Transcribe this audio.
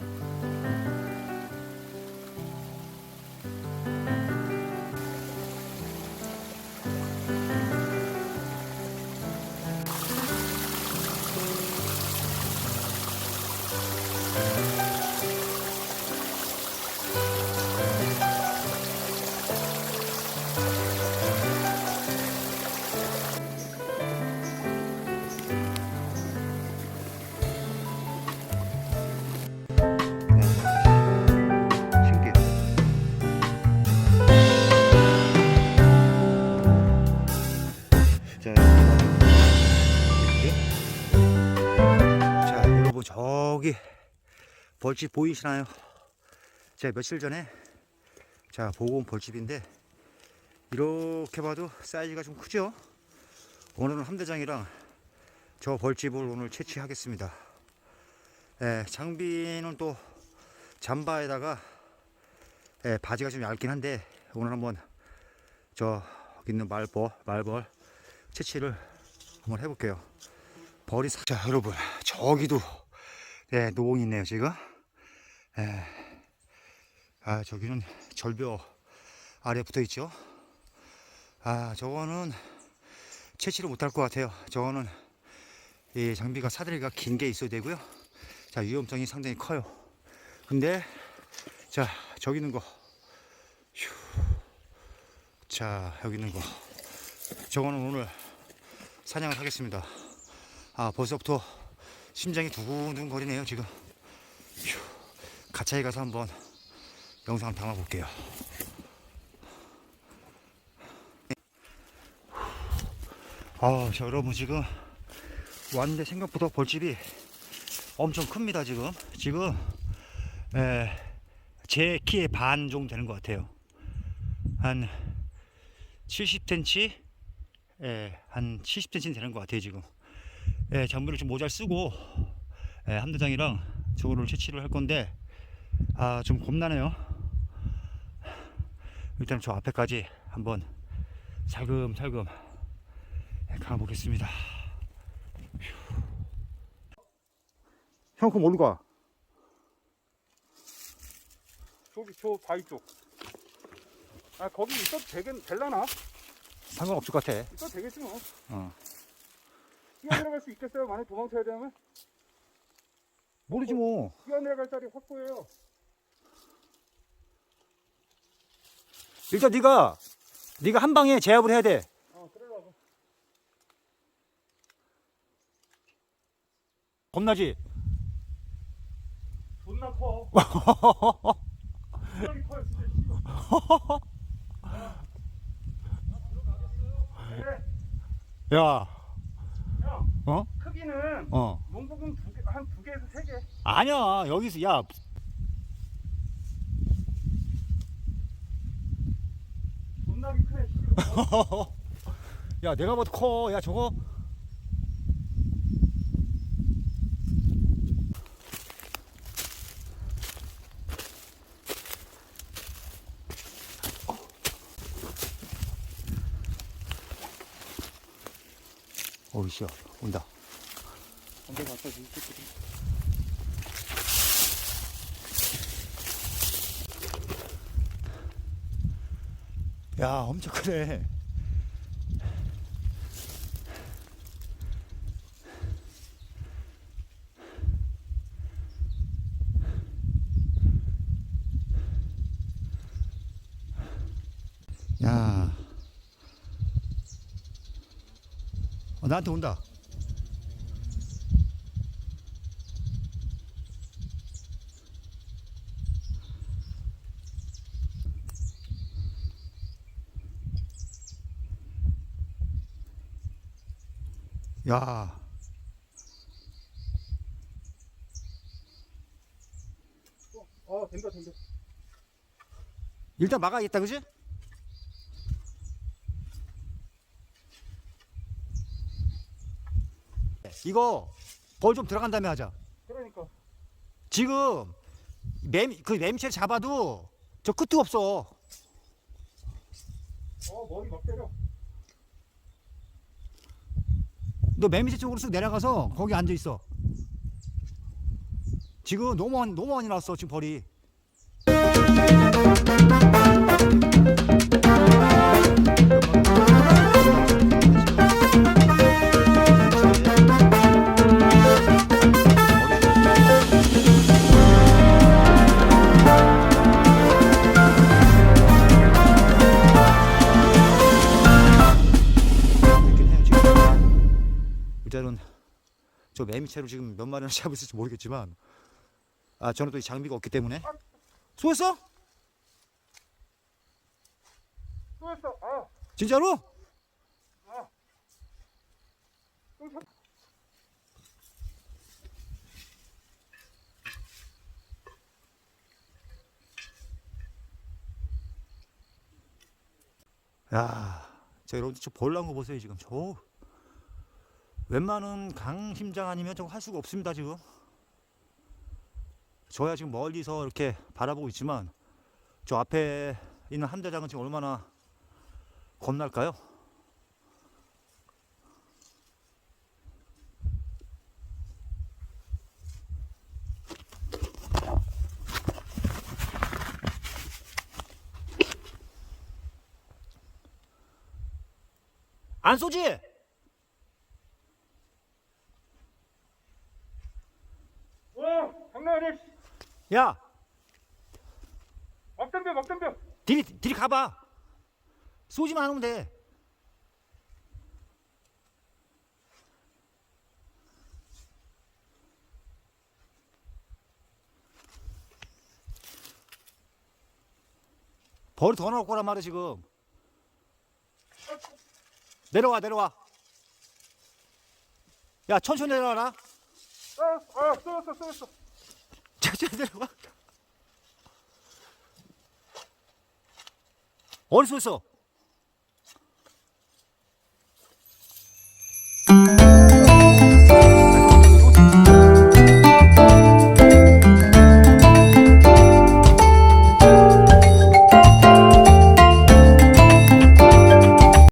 Bye. 저기 벌집 보이시나요? 제가 며칠 전에 자 보고 온 벌집인데 이렇게 봐도 사이즈가 좀 크죠? 오늘은 함대장이랑 저 벌집을 오늘 채취하겠습니다. 예, 장비는 또 잠바에다가 예, 바지가 좀 얇긴 한데 오늘 한번 저 있는 말벌 말벌 채취를 한번 해볼게요. 벌이 사... 자 여러분 저기도 예, 노홍이 있네요 지금. 예. 아 저기는 절벽 아래 붙어 있죠. 아 저거는 채취를 못할 것 같아요. 저거는 이 장비가 사다리가 긴 게 있어야 되고요. 자 위험성이 상당히 커요. 근데 자 저기 있는 거, 휴. 자 여기 있는 거, 저거는 오늘 사냥을 하겠습니다. 아 벌써부터 심장이 두근두근 거리네요 지금. 휴. 가차에 가서 한번 영상을 담아 볼게요. 아, 자 여러분 지금 왔는데 생각보다 벌집이 엄청 큽니다 지금. 지금 에, 제 키의 반 정도 되는 것 같아요. 한 70cm, 예, 한 70cm 되는 것 같아요 지금. 예, 장비를 좀 모자를 쓰고 예, 함대장이랑 저거를 채취를 할 건데 아 좀 겁나네요. 일단 저 앞에까지 한번 살금살금 예, 가보겠습니다. 형 그럼 어디로 가? 저기 저 바위 쪽. 아 거기 있어도 되겠 될라나? 상관없을 것 같아. 있어도 되겠지 뭐. 어. 뛰어 내려갈 수 있겠어요? 만약 도망쳐야 되면 모르지 뭐. 뛰어 내려갈 자리 확보해요. 일단 네가 네가 한 방에 제압을 해야 돼. 어 그러라고. 겁나지? 존나 커. 존나 커요 진짜. 네, 야, 형 어? 크기는 어. 농구공 두 개, 한 두 개에서 세 개. 아니야. 여기서 야, 존나게 크네. 씨. 야, 내가 봐도 커. 야, 저거. 어이 씨야 온다. 언제 갔다 줄게. 야 엄청 크네. 야. 어, 나한테 온다 야어 된다 된다. 일단 막아야겠다 그지? 이거 벌 좀 들어간 다음에 하자 그러니까 지금 맴, 그 맴채 잡아도 저 끝도 없어 어 머리 막 때려. 너 맴채 쪽으로 쓱 내려가서 거기 앉아 있어 지금 너무 너무 많이 났어 지금 벌이. 저 매미채로 지금 몇 마리나 잡을 수 있을지 모르겠지만 아 저는 또 이 장비가 없기 때문에 수고했어? 또 했어. 아, 진짜로? 야, 저 여러분들 저 볼란 거 보세요 지금 저 웬만한 강 심장 아니면 저거 할 수가 없습니다 지금. 저야 지금 멀리서 이렇게 바라보고 있지만 저 앞에 있는 한 대장은 지금 얼마나 겁날까요? 안 쏘지? 와, 장난 아니야. 씨. 야, 막 덤벼, 막 덤벼. 뒤리 뒤리 가봐. 쏘지만 않으면 돼. 벌이 더 나올 거란 말이야 지금. 내려와 내려와. 야 천천히 내려와라. 아, 아, 쏘였어, 쏘였어. 자자들 와. 어디서 했어?